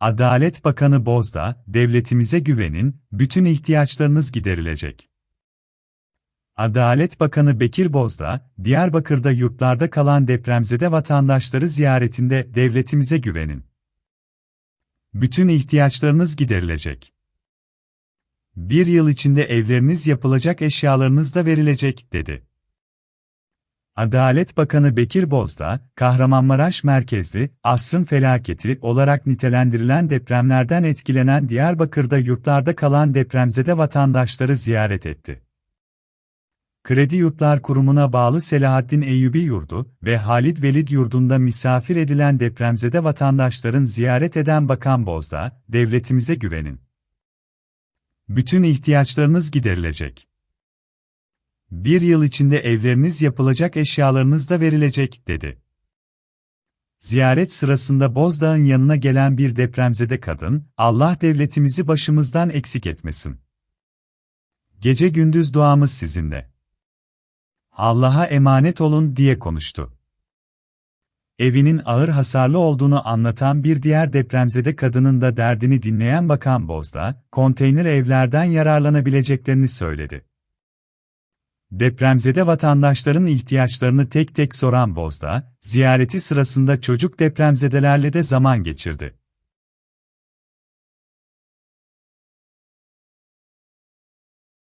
Adalet Bakanı Bozda, devletimize güvenin, bütün ihtiyaçlarınız giderilecek. Adalet Bakanı Bekir Bozdağ, Diyarbakır'da yurtlarda kalan depremzede vatandaşları ziyaretinde devletimize güvenin. Bütün ihtiyaçlarınız giderilecek. Bir yıl içinde evleriniz yapılacak eşyalarınız da verilecek, dedi. Adalet Bakanı Bekir Bozdağ, Kahramanmaraş merkezli, asrın felaketi olarak nitelendirilen depremlerden etkilenen Diyarbakır'da yurtlarda kalan depremzede vatandaşları ziyaret etti. Kredi Yurtlar Kurumu'na bağlı Selahattin Eyyubi Yurdu ve Halid Velid Yurdu'nda misafir edilen depremzede vatandaşların ziyaret eden Bakan Bozdağ, devletimize güvenin. Bütün ihtiyaçlarınız giderilecek. Bir yıl içinde evleriniz yapılacak eşyalarınız da verilecek, dedi. Ziyaret sırasında Bozdağ'ın yanına gelen bir depremzede kadın, Allah devletimizi başımızdan eksik etmesin. Gece gündüz duamız sizinle. Allah'a emanet olun diye konuştu. Evinin ağır hasarlı olduğunu anlatan bir diğer depremzede kadının da derdini dinleyen Bakan Bozdağ, konteyner evlerden yararlanabileceklerini söyledi. Depremzede vatandaşların ihtiyaçlarını tek tek soran Bozdağ, ziyareti sırasında çocuk depremzedelerle de zaman geçirdi.